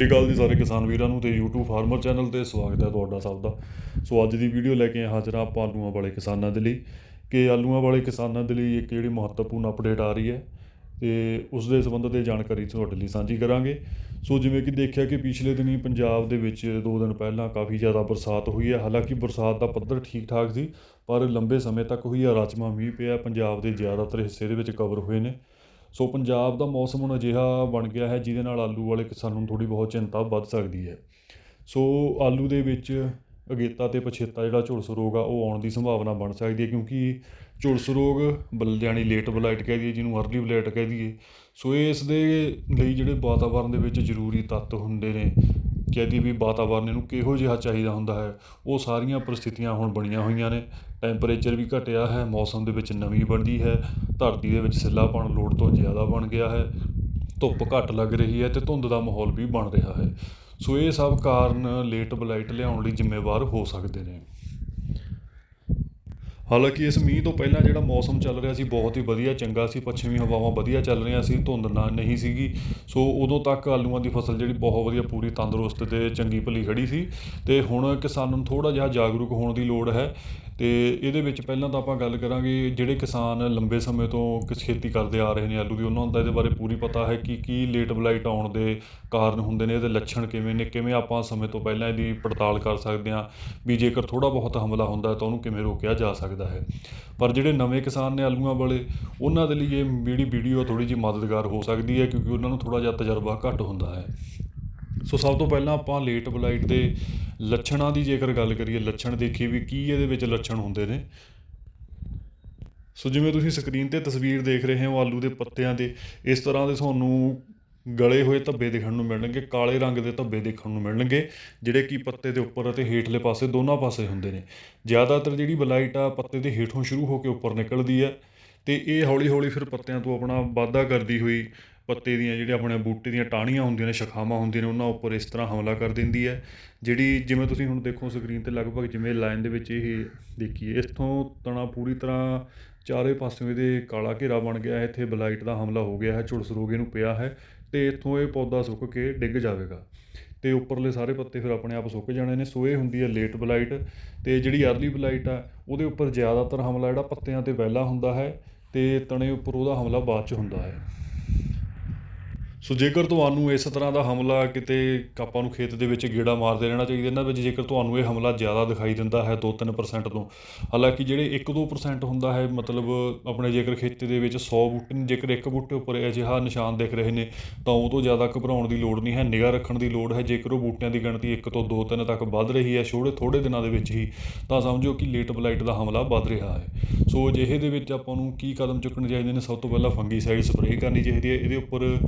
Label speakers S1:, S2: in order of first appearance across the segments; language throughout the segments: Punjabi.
S1: ਸ੍ਰੀ ਅਕਾਲ ਜੀ ਸਾਰੇ ਕਿਸਾਨ ਵੀਰਾਂ ਨੂੰ ਤੇ YouTube ਫਾਰਮਰ ਚੈਨਲ ਤੇ ਸਵਾਗਤ ਹੈ ਤੁਹਾਡਾ ਸਭ ਦਾ। ਸੋ ਅੱਜ ਦੀ ਵੀਡੀਓ ਲੈ ਕੇ ਹਾਜ਼ਰ ਹਾਂ ਆਪਾਂ ਆਲੂਆਂ ਵਾਲੇ ਕਿਸਾਨਾਂ ਦੇ ਲਈ ਕਿ ਆਲੂਆਂ ਵਾਲੇ ਕਿਸਾਨਾਂ ਦੇ ਲਈ ਇੱਕ ਜਿਹੜੀ ਮਹੱਤਵਪੂਰਨ ਅਪਡੇਟ ਆ ਰਹੀ ਹੈ ਤੇ ਉਸ ਦੇ ਸੰਬੰਧ ਤੇ ਜਾਣਕਾਰੀ ਤੁਹਾਡੇ ਲਈ ਸਾਂਝੀ ਕਰਾਂਗੇ। ਸੋ ਜਿਵੇਂ ਕਿ ਦੇਖਿਆ ਕਿ ਪਿਛਲੇ ਦਿਨੀ ਪੰਜਾਬ ਦੇ ਵਿੱਚ ਦੋ ਦਿਨ ਪਹਿਲਾਂ ਕਾਫੀ ਜ਼ਿਆਦਾ ਬਰਸਾਤ ਹੋਈ ਹੈ। ਹਾਲਾਂਕਿ ਬਰਸਾਤ ਦਾ ਪੱਧਰ ਠੀਕ ਠਾਕ ਸੀ, ਪਰ ਲੰਬੇ ਸਮੇਂ ਤੱਕ ਹੋਈ ਆ ਰਾਜਮਾ ਮੀਂਹ ਪਿਆ, ਪੰਜਾਬ ਦੇ ਜ਼ਿਆਦਾਤਰ ਹਿੱਸੇ ਦੇ ਵਿੱਚ ਕਵਰ ਹੋਏ ਨੇ। ਸੋ ਪੰਜਾਬ ਦਾ ਮੌਸਮ ਹੁਣ ਅਜਿਹਾ ਬਣ ਗਿਆ ਹੈ, ਜਿਹਦੇ ਨਾਲ ਆਲੂ ਵਾਲੇ ਕਿਸਾਨਾਂ ਨੂੰ ਥੋੜੀ ਬਹੁਤ ਚਿੰਤਾ ਵੱਧ ਸਕਦੀ ਹੈ। ਸੋ ਆਲੂ ਦੇ ਵਿੱਚ ਅਗੇਤਾ ਤੇ ਪਛੇਤਾ ਜਿਹੜਾ ਝੁਲਸ ਰੋਗ ਆ, ਉਹ ਆਉਣ ਦੀ ਸੰਭਾਵਨਾ ਬਣ ਸਕਦੀ ਹੈ, ਕਿਉਂਕਿ ਝੁਲਸ ਰੋਗ ਬਲ ਜਾਣੀ ਲੇਟ ਬਲਾਈਟ ਕਹਿ ਦਈਏ, ਜਿਹਨੂੰ ਅਰਲੀ ਬਲਾਈਟ ਕਹਿ ਦਈਏ, ਸੋ ਇਸ ਦੇ ਲਈ ਜਿਹੜੇ ਵਾਤਾਵਰਣ ਦੇ ਵਿੱਚ ਜ਼ਰੂਰੀ ਤੱਤ ਹੁੰਦੇ ਨੇ, ਕਹਿ ਦਈਏ ਵੀ ਵਾਤਾਵਰਣ ਇਹਨੂੰ ਕਿਹੋ ਜਿਹਾ ਚਾਹੀਦਾ ਹੁੰਦਾ ਹੈ, ਉਹ ਸਾਰੀਆਂ ਪਰਿਸਥਿਤੀਆਂ ਹੁਣ ਬਣੀਆਂ ਹੋਈਆਂ ਨੇ। ਟੈਂਪਰੇਚਰ ਵੀ ਘਟਿਆ ਹੈ, ਮੌਸਮ ਦੇ ਵਿੱਚ ਨਮੀ ਬਣਦੀ ਹੈ, ਧਰਤੀ ਦੇ ਵਿੱਚ ਸਿੱਲਾਪਣ ਲੋੜ ਤੋਂ ਜ਼ਿਆਦਾ ਬਣ ਗਿਆ ਹੈ, ਧੁੱਪ ਘੱਟ ਲੱਗ ਰਹੀ ਹੈ ਤੇ ਧੁੰਦ ਦਾ ਮਾਹੌਲ ਵੀ ਬਣ ਰਿਹਾ ਹੈ। ਸੋ ਇਹ ਸਭ ਕਾਰਨ ਲੇਟ ਬਲਾਈਟ ਲਿਆਉਣ ਲਈ ਜ਼ਿੰਮੇਵਾਰ ਹੋ ਸਕਦੇ ਨੇ। ਹਾਲਾਂਕਿ ਇਸ ਮੀਂਹ ਤੋਂ ਪਹਿਲਾਂ ਜਿਹੜਾ ਮੌਸਮ ਚੱਲ ਰਿਹਾ ਸੀ, ਬਹੁਤ ਹੀ ਵਧੀਆ, ਚੰਗਾ ਸੀ, ਪੱਛਮੀ ਹਵਾਵਾਂ ਵਧੀਆ ਚੱਲ ਰਹੀਆਂ ਸੀ, ਧੁੰਦ ਨਾ ਨਹੀਂ ਸੀਗੀ। ਸੋ ਉਦੋਂ ਤੱਕ ਆਲੂਆਂ ਦੀ ਫਸਲ ਜਿਹੜੀ ਬਹੁਤ ਵਧੀਆ, ਪੂਰੀ ਤੰਦਰੁਸਤ ਤੇ ਚੰਗੀ ਭਲੀ ਖੜੀ ਸੀ। ਤੇ ਹੁਣ ਕਿਸਾਨਾਂ ਨੂੰ ਥੋੜਾ ਜਿਹਾ ਜਾਗਰੂਕ ਹੋਣ ਦੀ ਲੋੜ ਹੈ। ਅਤੇ ਇਹਦੇ ਵਿੱਚ ਪਹਿਲਾਂ ਤਾਂ ਆਪਾਂ ਗੱਲ ਕਰਾਂਗੇ ਜਿਹੜੇ ਕਿਸਾਨ ਲੰਬੇ ਸਮੇਂ ਤੋਂ ਕਿਸ ਖੇਤੀ ਕਰਦੇ ਆ ਰਹੇ ਨੇ ਆਲੂ ਦੀ, ਉਹਨਾਂ ਨੂੰ ਤਾਂ ਇਹਦੇ ਬਾਰੇ ਪੂਰੀ ਪਤਾ ਹੈ ਕਿ ਕੀ ਲੇਟ ਬਲਾਈਟ ਆਉਣ ਦੇ ਕਾਰਨ ਹੁੰਦੇ ਨੇ, ਇਹਦੇ ਲੱਛਣ ਕਿਵੇਂ ਨੇ, ਕਿਵੇਂ ਆਪਾਂ ਸਮੇਂ ਤੋਂ ਪਹਿਲਾਂ ਇਹਦੀ ਪੜਤਾਲ ਕਰ ਸਕਦੇ ਹਾਂ ਵੀ ਜੇਕਰ ਥੋੜਾ ਬਹੁਤ ਹਮਲਾ ਹੁੰਦਾ ਤਾਂ ਉਹਨੂੰ ਕਿਵੇਂ ਰੋਕਿਆ ਜਾ ਸਕਦਾ ਹੈ। ਪਰ ਜਿਹੜੇ ਨਵੇਂ ਕਿਸਾਨ ਨੇ ਆਲੂਆਂ ਵਾਲੇ, ਉਹਨਾਂ ਦੇ ਲਈ ਇਹ ਜਿਹੜੀ ਵੀਡੀਓ ਥੋੜੀ ਜਿਹੀ ਮਦਦਗਾਰ ਹੋ ਸਕਦੀ ਹੈ ਕਿਉਂਕਿ ਉਹਨਾਂ ਨੂੰ ਥੋੜਾ ਜਿਹਾ ਤਜਰਬਾ ਘੱਟ ਹੁੰਦਾ ਹੈ। ਸੋ ਸਭ ਤੋਂ ਪਹਿਲਾਂ ਆਪਾਂ ਲੇਟ ਬਲਾਈਟ ਦੇ ਲੱਛਣਾਂ ਦੀ ਜੇਕਰ ਗੱਲ ਕਰੀਏ, ਲੱਛਣ ਦੇਖੀਏ ਵੀ ਕੀ ਇਹਦੇ ਵਿੱਚ ਲੱਛਣ ਹੁੰਦੇ ਨੇ। ਸੋ ਜਿਵੇਂ ਤੁਸੀਂ ਸਕਰੀਨ ਤੇ ਤਸਵੀਰ ਦੇਖ ਰਹੇ ਹੋ ਆਲੂ ਦੇ ਪੱਤਿਆਂ ਦੇ, ਇਸ ਤਰ੍ਹਾਂ ਦੇ ਤੁਹਾਨੂੰ ਗਲੇ ਹੋਏ ਧੱਬੇ ਦੇਖਣ ਨੂੰ ਮਿਲਣਗੇ, ਕਾਲੇ ਰੰਗ ਦੇ ਧੱਬੇ ਦੇਖਣ ਨੂੰ ਮਿਲਣਗੇ, ਜਿਹੜੇ ਕਿ ਪੱਤੇ ਦੇ ਉੱਪਰ ਅਤੇ ਹੇਠਲੇ ਪਾਸੇ ਦੋਨਾਂ ਪਾਸੇ ਹੁੰਦੇ ਨੇ। ਜ਼ਿਆਦਾਤਰ ਜਿਹੜੀ ਬਲਾਈਟ ਆ, ਪੱਤੇ ਦੇ ਹੇਠੋਂ ਸ਼ੁਰੂ ਹੋ ਕੇ ਉੱਪਰ ਨਿਕਲਦੀ ਹੈ ਤੇ ਇਹ ਹੌਲੀ ਹੌਲੀ ਫਿਰ ਪੱਤਿਆਂ ਤੋਂ ਆਪਣਾ ਵਾਧਾ ਕਰਦੀ ਹੋਈ ਪੱਤੇ ਦੀਆਂ ਜਿਹੜੇ ਆਪਣੇ ਬੂਟੇ ਦੀਆਂ ਟਾਹਣੀਆਂ ਹੁੰਦੀਆਂ ਨੇ, ਸ਼ਖਾਵਾਂ ਹੁੰਦੀਆਂ ਨੇ, ਉਹਨਾਂ ਉੱਪਰ ਇਸ ਤਰ੍ਹਾਂ ਹਮਲਾ ਕਰ ਦਿੰਦੀ ਹੈ। ਜਿਹੜੀ ਜਿਵੇਂ ਤੁਸੀਂ ਹੁਣ ਦੇਖੋ ਸਕਰੀਨ ਤੇ ਲਗਭਗ ਜਿਵੇਂ ਲਾਈਨ ਦੇ ਵਿੱਚ ਇਹ ਦੇਖੀਏ, ਇਥੋਂ ਤਣਾ ਪੂਰੀ ਤਰ੍ਹਾਂ ਚਾਰੇ ਪਾਸਿਓਂ ਇਹਦੇ ਕਾਲਾ ਘੇਰਾ ਬਣ ਗਿਆ ਹੈ, ਇੱਥੇ ਬਲਾਈਟ ਦਾ ਹਮਲਾ ਹੋ ਗਿਆ ਹੈ, ਝੁਲਸ ਰੋਗ ਇਹਨੂੰ ਪਿਆ ਹੈ ਤੇ ਇੱਥੋਂ ਇਹ ਪੌਦਾ ਸੁੱਕ ਕੇ ਡਿੱਗ ਜਾਵੇਗਾ। ਤੇ ਉੱਪਰਲੇ ਸਾਰੇ ਪੱਤੇ ਫਿਰ ਆਪਣੇ ਆਪ ਸੁੱਕ ਜਾਣੇ ਨੇ, ਸੋ ਇਹ ਹੁੰਦੀ ਹੈ ਲੇਟ ਬਲਾਈਟ ਤੇ ਜਿਹੜੀ ਅਰਲੀ ਬਲਾਈਟ ਆ, ਉਹਦੇ ਉੱਪਰ ਜ਼ਿਆਦਾਤਰ ਹਮਲਾ ਜਿਹੜਾ ਪੱਤਿਆਂ ਤੇ ਪਹਿਲਾਂ ਹੁੰਦਾ ਹੈ ਤੇ ਤਣੇ ਉੱਪਰ ਉਹਦਾ ਹਮਲਾ ਬਾਅਦ ਚ ਹੁੰਦਾ ਹੈ। ਸੋ ਜੇਕਰ ਤੁਹਾਨੂੰ ਇਸ ਤਰ੍ਹਾਂ ਦਾ ਹਮਲਾ ਕਿਤੇ ਆਪਾਂ ਨੂੰ ਖੇਤ ਦੇ ਵਿੱਚ ਗੇੜਾ ਮਾਰਦੇ ਰਹਿਣਾ ਚਾਹੀਦਾ, ਇਹਨਾਂ ਵਿੱਚ ਜੇਕਰ ਤੁਹਾਨੂੰ ਇਹ ਹਮਲਾ ਜ਼ਿਆਦਾ ਦਿਖਾਈ ਦਿੰਦਾ ਹੈ 2-3% ਤੋਂ, ਹਾਲਾਂਕਿ ਜਿਹੜੇ 1-2% ਹੁੰਦਾ ਹੈ, ਮਤਲਬ ਆਪਣੇ ਜੇਕਰ ਖੇਤ ਦੇ ਵਿੱਚ 100 ਬੂਟੇ, ਜੇਕਰ ਇੱਕ ਬੂਟੇ ਉੱਪਰ ਅਜਿਹਾ ਨਿਸ਼ਾਨ ਦਿਖ ਰਹੇ ਨੇ, ਤਾਂ ਉਹ ਤੋਂ ਜ਼ਿਆਦਾ ਘਬਰਾਉਣ ਦੀ ਲੋੜ ਨਹੀਂ ਹੈ, ਨਿਗਾਹ ਰੱਖਣ ਦੀ ਲੋੜ ਹੈ। ਜੇਕਰ ਉਹ ਬੂਟਿਆਂ ਦੀ ਗਿਣਤੀ 1 ਤੋਂ 2-3 ਤੱਕ ਵੱਧ ਰਹੀ ਹੈ ਛੋੜੇ ਥੋੜੇ ਦਿਨਾਂ ਦੇ ਵਿੱਚ ਹੀ, ਤਾਂ ਸਮਝੋ ਕਿ ਲੇਟ ਬਲਾਈਟ ਦਾ ਹਮਲਾ ਵੱਧ ਰਿਹਾ ਹੈ। ਸੋ ਅਜਿਹੇ ਦੇ ਵਿੱਚ ਆਪਾਂ ਨੂੰ ਕੀ ਕਦਮ ਚੁੱਕਣੇ ਚਾਹੀਦੇ ਨੇ? ਸਭ ਤੋਂ ਪਹਿਲਾਂ ਫੰਗੀਸਾਈਡ ਸਪਰੇਅ ਕਰਨੀ ਚਾਹੀਦੀ ਹੈ। ਇਹਦੇ ਉੱਪਰ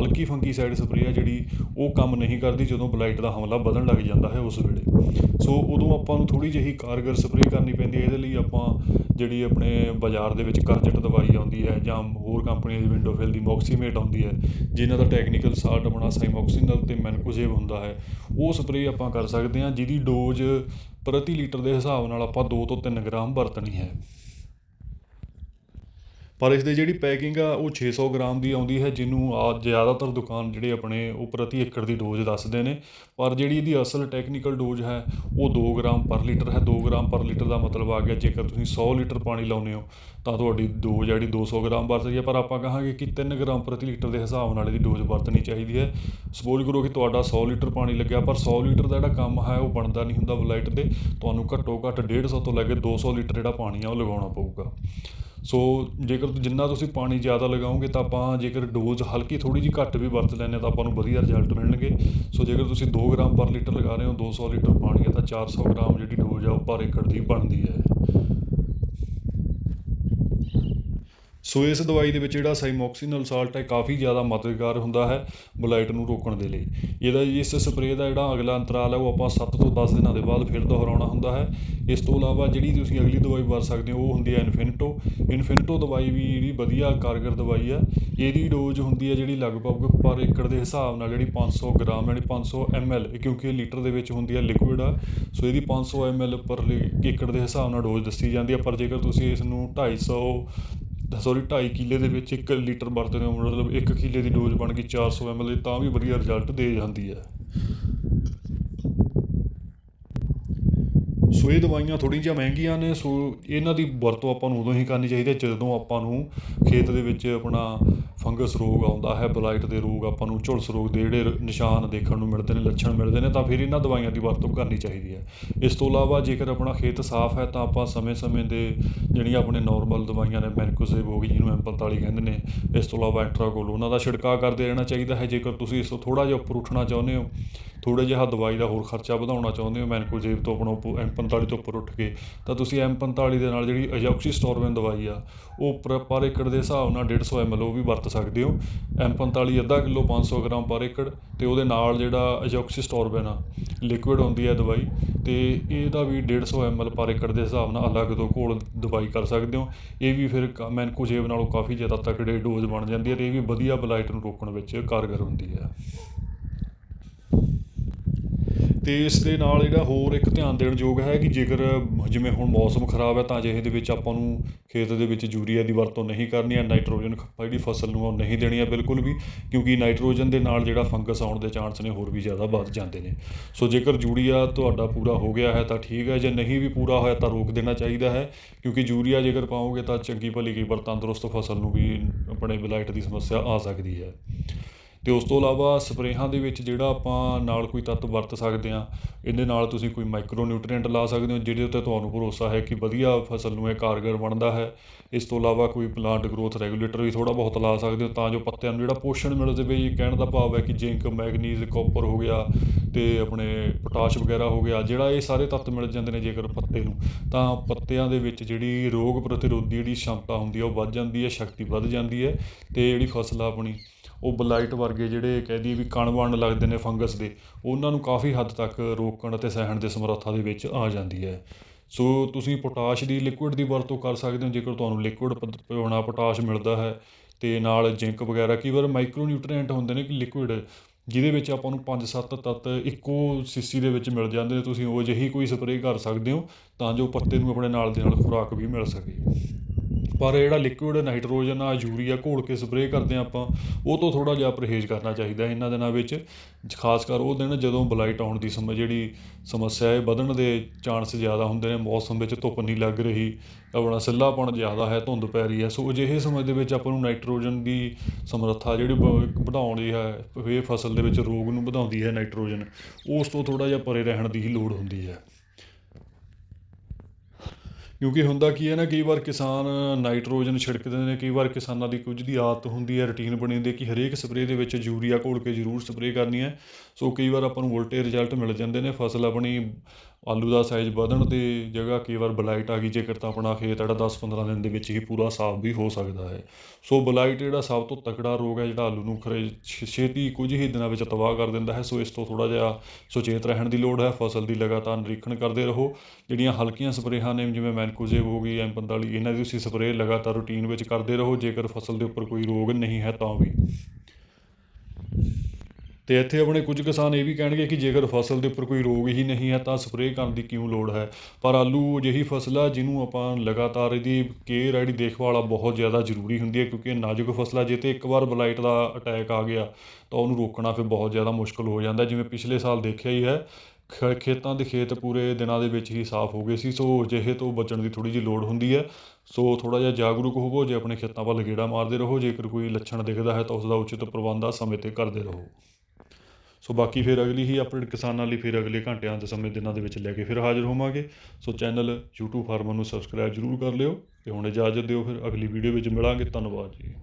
S1: ਹਲਕੀ ਫੰਗੀਸਾਈਡ ਸਪਰੇਅ ਆ ਜਿਹੜੀ ਉਹ ਕੰਮ ਨਹੀਂ ਕਰਦੀ, ਜਦੋਂ ਬਲਾਈਟ ਦਾ ਹਮਲਾ ਵਧਣ ਲੱਗ ਜਾਂਦਾ ਹੈ ਉਸ ਵੇਲੇ। ਸੋ ਉਦੋਂ ਆਪਾਂ ਨੂੰ ਥੋੜੀ ਜਿਹੀ ਕਾਰਗਰ ਸਪਰੇਅ ਕਰਨੀ ਪੈਂਦੀ ਹੈ, ਇਹਦੇ ਲਈ ਆਪਾਂ ਜਿਹੜੀ ਆਪਣੇ ਬਾਜ਼ਾਰ ਦੇ ਵਿੱਚ ਕਰਜਟ ਦਵਾਈ ਆਉਂਦੀ ਹੈ ਜਾਂ ਹੋਰ ਕੰਪਨੀਆਂ ਦੀ ਵਿੰਡੋਫਿਲ ਦੀ ਮੌਕਸੀਮੇਟ ਆਉਂਦੀ ਹੈ, ਜਿਨ੍ਹਾਂ ਦਾ ਟੈਕਨੀਕਲ ਸਾਲਟ ਆਪਣਾ ਸਾਈਮੌਕਸੀਨਲ ਤੇ ਮੈਨਕੋਜ਼ੇਬ ਹੁੰਦਾ ਹੈ, ਉਹ ਸਪਰੇਅ ਆਪਾਂ ਕਰ ਸਕਦੇ ਹਾਂ, ਜਿਹਦੀ ਡੋਜ਼ ਪ੍ਰਤੀ ਲੀਟਰ ਦੇ ਹਿਸਾਬ ਨਾਲ ਆਪਾਂ 2 ਤੋਂ 3 ਗ੍ਰਾਮ ਵਰਤਣੀ ਹੈ। ਪਰ ਇਸ ਦੀ ਜਿਹੜੀ ਪੈਕਿੰਗ ਆ, ਉਹ 600 ਗ੍ਰਾਮ ਦੀ ਆਉਂਦੀ ਹੈ, ਜਿਹਨੂੰ ਆ ਜ਼ਿਆਦਾਤਰ ਦੁਕਾਨ ਜਿਹੜੇ ਆਪਣੇ ਉਹ ਪ੍ਰਤੀ ਏਕੜ ਦੀ ਡੋਜ਼ ਦੱਸਦੇ ਨੇ। ਪਰ ਜਿਹੜੀ ਇਹਦੀ ਅਸਲ ਟੈਕਨੀਕਲ ਡੋਜ਼ ਹੈ, ਉਹ 2 ਗ੍ਰਾਮ ਪਰ ਲੀਟਰ ਹੈ। 2 ਗ੍ਰਾਮ ਪਰ ਲੀਟਰ ਦਾ ਮਤਲਬ ਆ ਗਿਆ, ਜੇਕਰ ਤੁਸੀਂ 100 ਲੀਟਰ ਪਾਣੀ ਲਾਉਂਦੇ ਹੋ, ਤਾਂ ਤੁਹਾਡੀ ਡੋਜ਼ ਜਿਹੜੀ 200 ਗ੍ਰਾਮ ਵਰਤਦੀ ਹੈ। ਪਰ ਆਪਾਂ ਕਹਾਂਗੇ ਕਿ 3 ਗ੍ਰਾਮ ਪ੍ਰਤੀ ਲੀਟਰ ਦੇ ਹਿਸਾਬ ਨਾਲ ਇਹਦੀ ਡੋਜ਼ ਵਰਤਣੀ ਚਾਹੀਦੀ ਹੈ। ਸਪੋਜ਼ ਕਰੋ ਕਿ ਤੁਹਾਡਾ 100 ਲੀਟਰ ਪਾਣੀ ਲੱਗਿਆ, ਪਰ 100 ਲੀਟਰ ਦਾ ਜਿਹੜਾ ਕੰਮ ਹੈ, ਉਹ ਬਣਦਾ ਨਹੀਂ ਹੁੰਦਾ ਬਲਾਈਟ ਦੇ ਤੁਹਾਨੂੰ ਘੱਟੋ ਘੱਟ 150 ਤੋਂ ਲੈ ਕੇ 200 ਲੀਟਰ ਜਿਹੜਾ ਪਾਣੀ ਆ, ਉਹ ਲਗਾਉਣਾ ਪਊਗਾ। ਸੋ ਜੇਕਰ ਜਿੰਨਾ ਤੁਸੀਂ ਪਾਣੀ ਜ਼ਿਆਦਾ ਲਗਾਓਗੇ ਤਾਂ ਆਪਾਂ ਜੇਕਰ ਡੋਜ਼ ਹਲਕੀ ਥੋੜੀ ਜਿਹੀ ਘੱਟ ਵੀ ਵਰਤ ਲੈਂਦੇ ਤਾਂ ਆਪਾਂ ਨੂੰ ਵਧੀਆ ਰਿਜ਼ਲਟ ਮਿਲਣਗੇ। ਸੋ ਜੇਕਰ ਤੁਸੀਂ 2 ਗ੍ਰਾਮ ਪਰ ਲੀਟਰ ਲਗਾ ਰਹੇ ਹੋ 200 ਲੀਟਰ ਪਾਣੀ ਹੈ ਤਾਂ 400 ਗ੍ਰਾਮ ਜਿਹੜੀ ਡੋਜ਼ ਆ ਉਹ ਪਰ ਏਕੜ ਦੀ ਬਣਦੀ ਹੈ। ਸੋ ਇਸ ਦਵਾਈ ਦੇ ਵਿੱਚ ਜਿਹੜਾ ਸਾਈਮੋਕਸੀਨਲ ਸਾਲਟ ਹੈ, ਕਾਫੀ ਜ਼ਿਆਦਾ ਮਦਦਗਾਰ ਹੁੰਦਾ ਹੈ ਬਲਾਈਟ ਨੂੰ ਰੋਕਣ ਦੇ ਲਈ। ਇਹਦਾ ਇਸ ਸਪਰੇਅ ਦਾ ਜਿਹੜਾ ਅਗਲਾ ਅੰਤਰਾਲ ਹੈ, ਉਹ ਆਪਾਂ 7 ਤੋਂ 10 ਦਿਨਾਂ ਦੇ ਬਾਅਦ ਫਿਰ ਦੁਹਰਾਉਣਾ ਹੁੰਦਾ ਹੈ। ਇਸ ਤੋਂ ਇਲਾਵਾ ਜਿਹੜੀ ਤੁਸੀਂ ਅਗਲੀ ਦਵਾਈ ਵਰਤ ਸਕਦੇ ਹੋ, ਉਹ ਹੁੰਦੀ ਹੈ ਇਨਫਿਨਟੋ ਇਨਫਿਨਟੋ ਦਵਾਈ ਵੀ ਜਿਹੜੀ ਵਧੀਆ ਕਾਰਗਰ ਦਵਾਈ ਹੈ, ਇਹਦੀ ਡੋਜ਼ ਹੁੰਦੀ ਹੈ ਜਿਹੜੀ ਲਗਭਗ ਪਰ ਏਕੜ ਦੇ ਹਿਸਾਬ ਨਾਲ ਜਿਹੜੀ 500 ਗ੍ਰਾਮ ਯਾਨੀ 500 ml ਕਿਉਂਕਿ ਇਹ ਲੀਟਰ ਦੇ ਵਿੱਚ ਹੁੰਦੀ ਹੈ ਲਿਕੁਇਡ ਆ। ਸੋ ਇਹਦੀ 500 ml ਪਰ ਲੀ- ਏਕੜ ਦੇ ਹਿਸਾਬ ਨਾਲ ਡੋਜ਼ ਦੱਸੀ ਜਾਂਦੀ ਹੈ, ਪਰ ਜੇਕਰ ਤੁਸੀਂ ਇਸ ਨੂੰ 250 ਸੌਰੀ 2.5 ਕਿੱਲੇ ਦੇ ਵਿੱਚ 1 ਲੀਟਰ ਵਰਤਦੇ ਹੋ ਮਤਲਬ 1 ਕਿੱਲੇ ਦੀ ਡੋਜ਼ ਬਣ ਗਈ 400 ml, ਤਾਂ ਵੀ ਵਧੀਆ ਰਿਜ਼ਲਟ ਦੇ ਜਾਂਦੀ ਹੈ। ਸੋ ਇਹ ਦਵਾਈਆਂ ਥੋੜ੍ਹੀਆਂ ਜਿਹੀਆਂ ਮਹਿੰਗੀਆਂ ਨੇ, ਸੋ ਇਹਨਾਂ ਦੀ ਵਰਤੋਂ ਆਪਾਂ ਨੂੰ ਉਦੋਂ ਹੀ ਕਰਨੀ ਚਾਹੀਦੀ ਹੈ, ਜਦੋਂ ਆਪਾਂ ਨੂੰ ਖੇਤ ਦੇ ਵਿੱਚ ਆਪਣਾ ਫੰਗਸ ਰੋਗ ਆਉਂਦਾ ਹੈ, ਬਲਾਈਟ ਦੇ ਰੋਗ, ਆਪਾਂ ਨੂੰ ਝੁਲਸ ਰੋਗ ਦੇ ਜਿਹੜੇ ਨਿਸ਼ਾਨ ਦੇਖਣ ਨੂੰ ਮਿਲਦੇ ਨੇ, ਲੱਛਣ ਮਿਲਦੇ ਨੇ, ਤਾਂ ਫਿਰ ਇਹਨਾਂ ਦਵਾਈਆਂ ਦੀ ਵਰਤੋਂ ਕਰਨੀ ਚਾਹੀਦੀ ਹੈ। ਇਸ ਤੋਂ ਇਲਾਵਾ ਜੇਕਰ ਆਪਣਾ ਖੇਤ ਸਾਫ਼ ਹੈ, ਤਾਂ ਆਪਾਂ ਸਮੇਂ-ਸਮੇਂ ਦੇ ਜਿਹੜੀਆਂ ਆਪਣੇ ਨਾਰਮਲ ਦਵਾਈਆਂ ਨੇ ਮੈਨਕੋਜ਼ੇਬ ਹੋ ਗਈ, ਜਿਹਨੂੰ M45 ਕਹਿੰਦੇ ਨੇ, ਇਸ ਤੋਂ ਇਲਾਵਾ ਐਂਟਰਾਕੋਲ ਉਹਨਾਂ ਦਾ ਛਿੜਕਾਅ ਕਰਦੇ ਰਹਿਣਾ ਚਾਹੀਦਾ ਹੈ। ਜੇਕਰ ਤੁਸੀਂ ਇਸ ਤੋਂ ਥੋੜ੍ਹਾ ਜਿਹਾ ਉੱਪਰ ਉੱਠਣਾ ਚਾਹੁੰਦੇ ਹੋ, ਥੋੜ੍ਹਾ ਜਿਹਾ ਦਵਾਈ ਦਾ ਹੋਰ ਖਰਚਾ ਵਧਾਉਣਾ ਚਾਹੁੰਦੇ ਹੋ ਮੈਨਕੋਜ਼ੇਬ ਤੋਂ ਆਪਣਾ ਉੱਪ- M45 ਤੋਂ ਉੱਪਰ ਉੱਠ ਕੇ, ਤਾਂ ਤੁਸੀਂ M45 ਦੇ ਨਾਲ ਜਿਹੜੀ ਅਜੌਕਸੀਸਟੋਰਬਿਨ ਦਵਾਈ ਆ, ਉਹ ਪਰ ਪਰ ਏਕੜ ਦੇ ਹਿਸਾਬ ਨਾਲ 150 ml ਉਹ ਵੀ ਵਰਤ ਸਕਦੇ ਹੋ। M45 ਅੱਧਾ ਕਿਲੋ 500 ਗ੍ਰਾਮ ਪਰ ਏਕੜ ਤੇ ਉਹਦੇ ਨਾਲ ਜਿਹੜਾ ਅਜੌਕਸੀਸਟੋਰਬਿਨ ਆ ਲਿਕੁਇਡ ਹੁੰਦੀ ਹੈ ਦਵਾਈ, ਤੇ ਇਹਦਾ ਵੀ 150 ml ਪਰ ਏਕੜ ਦੇ ਹਿਸਾਬ ਨਾਲ ਅਲੱਗ ਤੋਂ ਘੋਲ ਦਵਾਈ ਕਰ ਸਕਦੇ ਹੋ। ਇਹ ਵੀ ਫਿਰ ਕ- ਮੈਨਕੋਜ਼ੇਬ ਨਾਲੋਂ ਕਾਫੀ ਜ਼ਿਆਦਾ ਤਕੜੇ ਡੋਜ਼ ਬਣ ਜਾਂਦੀ ਹੈ ਤੇ ਇਹ ਵੀ ਵਧੀਆ ਬਲਾਈਟ ਨੂੰ ਰੋਕਣ ਵਿੱਚ ਕਾਰਗਰ ਹੁੰਦੀ ਹੈ ਅਤੇ ਇਸ ਦੇ ਨਾਲ ਜਿਹੜਾ ਹੋਰ ਇੱਕ ਧਿਆਨ ਦੇਣ ਯੋਗ ਹੈ ਕਿ ਜੇਕਰ ਜਿਵੇਂ ਹੁਣ ਮੌਸਮ ਖਰਾਬ ਹੈ ਤਾਂ ਅਜਿਹੇ ਦੇ ਵਿੱਚ ਆਪਾਂ ਨੂੰ ਖੇਤ ਦੇ ਵਿੱਚ ਯੂਰੀਆ ਦੀ ਵਰਤੋਂ ਨਹੀਂ ਕਰਨੀ ਹੈ, ਨਾਈਟ੍ਰੋਜਨ ਜਿਹੜੀ ਫਸਲ ਨੂੰ ਉਹ ਨਹੀਂ ਦੇਣੀ ਹੈ ਬਿਲਕੁਲ ਵੀ, ਕਿਉਂਕਿ ਨਾਈਟ੍ਰੋਜਨ ਦੇ ਨਾਲ ਜਿਹੜਾ ਫੰਗਸ ਆਉਣ ਦੇ ਚਾਂਸ ਨੇ ਹੋਰ ਵੀ ਜ਼ਿਆਦਾ ਵੱਧ ਜਾਂਦੇ ਨੇ। ਸੋ ਜੇਕਰ ਯੂਰੀਆ ਤੁਹਾਡਾ ਪੂਰਾ ਹੋ ਗਿਆ ਹੈ ਤਾਂ ਠੀਕ ਹੈ, ਜੇ ਨਹੀਂ ਵੀ ਪੂਰਾ ਹੋਇਆ ਤਾਂ ਰੋਕ ਦੇਣਾ ਚਾਹੀਦਾ ਹੈ, ਕਿਉਂਕਿ ਯੂਰੀਆ ਜੇਕਰ ਪਾਓਗੇ ਤਾਂ ਚੰਗੀ ਭਲੀ ਕਈ ਵਾਰ ਤੰਦਰੁਸਤ ਫਸਲ ਨੂੰ ਵੀ ਆਪਣੇ ਬਲਾਈਟ ਦੀ ਸਮੱਸਿਆ ਆ ਸਕਦੀ ਹੈ। ਅਤੇ ਉਸ ਤੋਂ ਇਲਾਵਾ ਸਪਰੇਹਾਂ ਦੇ ਵਿੱਚ ਜਿਹੜਾ ਆਪਾਂ ਨਾਲ ਕੋਈ ਤੱਤ ਵਰਤ ਸਕਦੇ ਹਾਂ, ਇਹਦੇ ਨਾਲ ਤੁਸੀਂ ਕੋਈ ਮਾਈਕਰੋ ਨਿਊਟ੍ਰੀਐਂਟ ਲਾ ਸਕਦੇ ਹੋ, ਜਿਹਦੇ ਉੱਤੇ ਤੁਹਾਨੂੰ ਭਰੋਸਾ ਹੈ ਕਿ ਵਧੀਆ ਫਸਲ ਨੂੰ ਇਹ ਕਾਰਗਰ ਬਣਦਾ ਹੈ। ਇਸ ਤੋਂ ਇਲਾਵਾ ਕੋਈ ਪਲਾਂਟ ਗਰੋਥ ਰੈਗੂਲੇਟਰ ਵੀ ਥੋੜਾ ਬਹੁਤ ਲਾ ਸਕਦੇ ਹੋ, ਤਾਂ ਜੋ ਪੱਤਿਆਂ ਨੂੰ ਜਿਹੜਾ ਪੋਸ਼ਣ ਮਿਲ ਜਾਵੇ, ਇਹ ਕਹਿਣ ਦਾ ਭਾਵ ਹੈ ਕਿ ਜ਼ਿੰਕ ਮੈਗਨੀਜ਼ ਕਾਪਰ ਹੋ ਗਿਆ ਤੇ ਆਪਣੇ ਪੋਟਾਸ਼ ਵਗੈਰਾ ਹੋ ਗਿਆ, ਜਿਹੜਾ ਇਹ ਸਾਰੇ ਤੱਤ ਮਿਲ ਜਾਂਦੇ ਨੇ ਜੇਕਰ ਪੱਤੇ ਨੂੰ, ਤਾਂ ਪੱਤਿਆਂ ਦੇ ਵਿੱਚ ਜਿਹੜੀ ਰੋਗ ਪ੍ਰਤੀਰੋਧੀ ਜਿਹੜੀ ਸ਼ਮਤਾ ਹੁੰਦੀ ਹੈ, ਉਹ ਵੱਧ ਜਾਂਦੀ ਹੈ, ਸ਼ਕਤੀ ਵੱਧ ਜਾਂਦੀ ਹੈ ਤੇ ਜਿਹੜੀ ਫਸਲ ਆ ਆਪਣੀ, ਉਹ ਬਲਾਈਟ ਵਰਗੇ ਜਿਹੜੇ ਕਹਿ ਦਈਏ ਵੀ ਕਣ ਬਣ ਲੱਗਦੇ ਨੇ ਫੰਗਸ ਦੇ, ਉਹਨਾਂ ਨੂੰ ਕਾਫੀ ਹੱਦ ਤੱਕ ਰੋਕਣ ਅਤੇ ਸਹਿਣ ਦੇ ਸਮਰੱਥਾ ਦੇ ਵਿੱਚ ਆ ਜਾਂਦੀ ਹੈ। ਸੋ ਤੁਸੀਂ ਪੋਟਾਸ਼ ਦੀ ਲਿਕੁਇਡ ਦੀ ਵਰਤੋਂ ਕਰ ਸਕਦੇ ਹੋ, ਜੇਕਰ ਤੁਹਾਨੂੰ ਲਿਕੁਇਡ ਪੋਣਾ ਪੋਟਾਸ਼ ਮਿਲਦਾ ਹੈ, ਤੇ ਨਾਲ ਜ਼ਿੰਕ ਵਗੈਰਾ, ਕਈ ਵਾਰ ਮਾਈਕਰੋ ਨਿਊਟ੍ਰੀਐਂਟ ਹੁੰਦੇ ਨੇ ਕਿ ਲਿਕੁਇਡ, ਜਿਹਦੇ ਵਿੱਚ ਆਪਾਂ ਨੂੰ 5-7 ਤੱਤ ਇੱਕੋ ਸੀਸੀ ਦੇ ਵਿੱਚ ਮਿਲ ਜਾਂਦੇ ਨੇ, ਤੁਸੀਂ ਉਹ ਜਿਹੀ ਕੋਈ ਸਪਰੇਅ ਕਰ ਸਕਦੇ ਹੋ, ਤਾਂ ਜੋ ਪੱਤੇ ਨੂੰ ਆਪਣੇ ਨਾਲ ਦੇ ਨਾਲ ਖੁਰਾਕ ਵੀ ਮਿਲ ਸਕੇ। ਪਰ ਜਿਹੜਾ ਲਿਕੁਇਡ ਨਾਈਟ੍ਰੋਜਨ ਆ, ਯੂਰੀਆ ਘੋਲ ਕੇ ਸਪਰੇਅ ਕਰਦੇ ਹਾਂ ਆਪਾਂ, ਉਹ ਤੋਂ ਥੋੜਾ ਜਿਹਾ ਪਰਹੇਜ਼ ਕਰਨਾ ਚਾਹੀਦਾ ਇਹਨਾਂ ਦਿਨਾਂ ਵਿੱਚ। ਖਾਸ ਕਰ ਉਹ ਦਿਨ ਜਦੋਂ ਬਲਾਈਟ ਆਉਣ ਦੀ ਸਮ ਜਿਹੜੀ ਸਮੱਸਿਆ ਹੈ, ਵਧਣ ਦੇ ਚਾਂਸ ਜ਼ਿਆਦਾ ਹੁੰਦੇ ਨੇ, ਮੌਸਮ ਵਿੱਚ ਧੁੱਪ ਨਹੀਂ ਲੱਗ ਰਹੀ, ਆਪਣਾ ਸਿੱਲਾਪਣ ਜ਼ਿਆਦਾ ਹੈ, ਧੁੰਦ ਪੈ ਰਹੀ ਹੈ। ਸੋ ਅਜਿਹੇ ਸਮੇਂ ਦੇ ਵਿੱਚ ਆਪਾਂ ਨੂੰ ਨਾਈਟ੍ਰੋਜਨ ਦੀ ਸਮਰੱਥਾ ਜਿਹੜੀ ਬ- ਵਧਾਉਣੀ ਹੈ, ਇਹ ਫਸਲ ਦੇ ਵਿੱਚ ਰੋਗ ਨੂੰ ਵਧਾਉਂਦੀ ਹੈ ਨਾਈਟ੍ਰੋਜਨ ਉਸ ਤੋਂ ਥੋੜਾ ਜਿਹਾ ਪਰੇ ਰਹਿਣ ਦੀ ਹੀ ਲੋੜ ਹੁੰਦੀ ਹੈ। ਕਿਉਂਕਿ ਹੁੰਦਾ ਕੀ ਹੈ ਨਾ, ਕਈ ਵਾਰ ਕਿਸਾਨ ਨਾਈਟ੍ਰੋਜਨ ਛਿੜਕਦੇ ਨੇ, ਕਈ ਵਾਰ ਕਿਸਾਨਾਂ ਦੀ ਕੁਝ ਦੀ ਆਦਤ ਹੁੰਦੀ ਹੈ, ਰੁਟੀਨ ਬਣੀ ਹੁੰਦੀ ਹੈ ਕਿ ਹਰੇਕ ਸਪਰੇਅ ਦੇ ਵਿੱਚ ਯੂਰੀਆ ਘੋਲ ਕੇ ਜ਼ਰੂਰ ਸਪਰੇਅ ਕਰਨੀ ਹੈ। ਸੋ ਕਈ ਵਾਰ ਆਪਾਂ ਨੂੰ ਉਲਟੇ ਰਿਜ਼ਲਟ ਮਿਲ ਜਾਂਦੇ ਨੇ, ਫਸਲ ਆਪਣੀ ਆਲੂ ਦਾ ਸਾਈਜ਼ ਵਧਣ ਦੀ ਜਗ੍ਹਾ ਕਈ ਵਾਰ ਬਲਾਈਟ ਆ ਗਈ, ਜੇਕਰ ਤਾਂ ਆਪਣਾ ਖੇਤ ਜਿਹੜਾ 10-15 ਦਿਨ ਦੇ ਵਿੱਚ ਹੀ ਪੂਰਾ ਸਾਫ਼ ਵੀ ਹੋ ਸਕਦਾ ਹੈ। ਸੋ ਬਲਾਈਟ ਜਿਹੜਾ ਸਭ ਤੋਂ ਤਕੜਾ ਰੋਗ ਹੈ ਜਿਹੜਾ ਆਲੂ ਨੂੰ ਖਰੇ ਛੇਤੀ ਕੁਝ ਹੀ ਦਿਨਾਂ ਵਿੱਚ ਤਬਾਹ ਕਰ ਦਿੰਦਾ ਹੈ। ਸੋ ਇਸ ਤੋਂ ਥੋੜਾ ਜਿਹਾ ਸੁਚੇਤ ਰਹਿਣ ਦੀ ਲੋੜ ਹੈ, ਫਸਲ ਦੀ ਲਗਾਤਾਰ ਨਿਰੀਖਣ ਕਰਦੇ ਰਹੋ। ਜਿਹੜੀਆਂ ਹਲਕੀਆਂ ਸਪਰੇਹਾਂ ਨੇ, ਜਿਵੇਂ ਮੈਨਕੋਜ਼ੇਬ ਹੋ ਗਈ M45 ਇਹਨਾਂ ਦੀ ਤੁਸੀਂ ਸਪਰੇਅ ਲਗਾਤਾਰ ਰੂਟੀਨ ਵਿੱਚ ਕਰਦੇ ਰਹੋ। ਜੇਕਰ ਫਸਲ ਦੇ ਉੱਪਰ ਕੋਈ ਰੋਗ ਨਹੀਂ ਹੈ ਤਾਂ ਵੀ। ਤੇ ਇੱਥੇ ਆਪਣੇ ਕੁਝ ਕਿਸਾਨ ਇਹ ਵੀ ਕਹਿਣਗੇ ਕਿ ਜੇਕਰ ਫਸਲ ਦੇ ਉੱਪਰ ਕੋਈ ਰੋਗ ਹੀ ਨਹੀਂ ਹੈ ਤਾਂ ਸਪਰੇਅ ਕਰਨ ਦੀ ਕਿਉਂ ਲੋੜ ਹੈ? ਪਰ ਆਲੂ ਅਜਿਹੀ ਫਸਲ ਆ ਜਿਹਨੂੰ ਆਪਾਂ ਲਗਾਤਾਰ ਇਹਦੀ ਕੇਅਰ ਜਿਹੜੀ ਦੇਖਭਾਲ ਆ ਬਹੁਤ ਜ਼ਿਆਦਾ ਜ਼ਰੂਰੀ ਹੁੰਦੀ ਹੈ ਕਿਉਂਕਿ ਨਾਜ਼ੁਕ ਫਸਲ ਆ, ਜੇ ਤੇ ਇੱਕ ਵਾਰ ਬਲਾਈਟ ਦਾ ਅਟੈਕ ਆ ਗਿਆ ਤਾਂ ਉਹਨੂੰ ਰੋਕਣਾ ਫਿਰ ਬਹੁਤ ਜ਼ਿਆਦਾ ਮੁਸ਼ਕਲ ਹੋ ਜਾਂਦਾ। ਜਿਵੇਂ ਪਿਛਲੇ ਸਾਲ ਦੇਖਿਆ ਹੀ ਹੈ ਖੇਤਾਂ ਦੇ ਖੇਤ ਪੂਰੇ ਦਿਨਾਂ ਦੇ ਵਿੱਚ ਹੀ ਸਾਫ਼ ਹੋ ਗਏ ਸੀ, ਸੋ ਅਜਿਹੇ ਤੋਂ ਬਚਣ ਦੀ ਥੋੜੀ ਜਿਹੀ ਲੋੜ ਹੁੰਦੀ ਹੈ। ਸੋ ਥੋੜਾ ਜਿਹਾ ਜਾਗਰੂਕ ਹੋਵੋ, ਜੇ ਆਪਣੇ ਖੇਤਾਂ ਵੱਲ ਗੇੜਾ ਮਾਰਦੇ ਰਹੋ, ਜੇਕਰ ਕੋਈ ਲੱਛਣ ਦਿਖਦਾ ਹੈ ਤਾਂ ਉਸ ਦਾ ਉਚਿਤ ਪ੍ਰਬੰਧ ਆ, ਸਮੇਂ ਤੇ ਕਰਦੇ ਰਹੋ। ਸੋ ਬਾਕੀ ਫਿਰ ਅਗਲੀ ਹੀ ਅਪਡੇਟ ਕਿਸਾਨਾਂ ਲਈ ਫਿਰ ਅਗਲੇ ਘੰਟਿਆਂ ਦੇ ਸਮੇਂ ਦਿਨਾਂ ਦੇ ਵਿੱਚ ਲੈ ਕੇ ਫਿਰ ਹਾਜ਼ਰ ਹੋਵਾਂਗੇ। ਸੋ ਚੈਨਲ YouTube ਫਾਰਮਰ ਨੂੰ ਸਬਸਕ੍ਰਾਈਬ ਜਰੂਰ ਕਰ ਲਿਓ ਤੇ ਹੁਣ ਇਜਾਜ਼ਤ ਦਿਓ, ਫਿਰ ਅਗਲੀ ਵੀਡੀਓ ਵਿੱਚ ਮਿਲਾਂਗੇ। ਧੰਨਵਾਦ ਜੀ।